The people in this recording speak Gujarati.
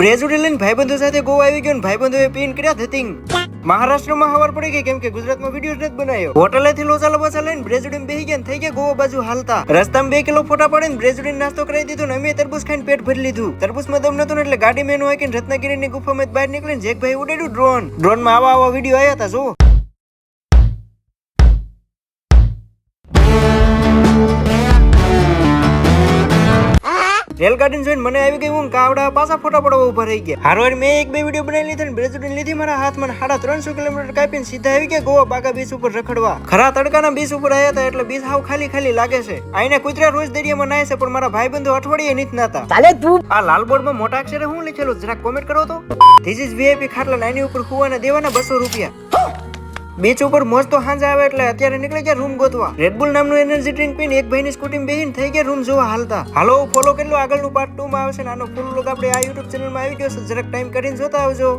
બ્રેઝુડી લઈને ભાઈબંધો સાથે ગોવા આવી ગયો અને ભાઈબંધોએ પીન કર્યા ધતિંગ મહારાષ્ટ્રમાં હવાર પડી ગઈ કેમ કે ગુજરાતમાં વીડિયો નથી બનાવ્યો. હોટલેથી લોચા લોચા લઈને બ્રેઝુડી બેહી ગયા થઈ ગયા ગોવા બાજુ હાલતા. રસ્તામાં બે કિલો ફોટા પડે ને બ્રેઝુડી નાસ્તો કરાવી દીધો ને અમે તરબૂચ ખાઈને પેટ ભરી લીધું. તરબૂચમાં દમ નતો એટલે ગાડી મેનું હોય કે રત્નાગીરીની ગુફામાં બહાર નીકળીને જેકભાઈ ઉડાડ્યું ડ્રોન ડ્રોનમાં આવા આવા વીડિયો આવ્યા હતા જો રેલગાડી જોઈને મને આવી ગઈ હું કાવડા પાછા ફોટા પડવા ઊભા રહી ગયા. હારવાર મેં એક બે વીડિયો બનાવી લીધા બ્રેજ બ્રેઝુડીન લીધી મારા હાથમાં સાડા ત્રણસો કિલોમીટર કાપીને સીધા આવી ગયા ગોવા બાગા બીચ ઉપર રખડવા. ખરા તડકાના બીચ ઉપર આવ્યા હતા એટલે બીચ હાવ ખાલી ખાલી લાગે છે. આઈને કુતરા રોજ દરિયામાં નાય છે પણ મારા ભાઈબંધો અઠવાડિયે નીત નાતા ચાલે તું. આ લાલ બોર્ડમાં મોટા અક્ષરે હું લખેલું જરાક કોમેન્ટ કરો તો. ધીસ ઇઝ વીઆઈપી ખાટલા નાની ઉપર હુવાના દેવાના બસો રૂપિયા. બીચ ઉપર મોજ તો સાંજે આવે એટલે અત્યારે નીકળી ગયા રૂમ ગોતવા. રેડબુલ નામનું એનર્જી ડ્રિંક પીને એક ભાઈની સ્કૂટી બેહીને થઈ ગયા રૂમ જોવા હાલતા. હાલો ફોલો કેટલો આગળનું પાર્ટ ટુ માં આવશે નાનો ફૂલ લોક આપણે આ યુટ્યુબ ચેનલમાં આવી ગયો છે. જરાક ટાઈમ કરીને જોતા આવજો.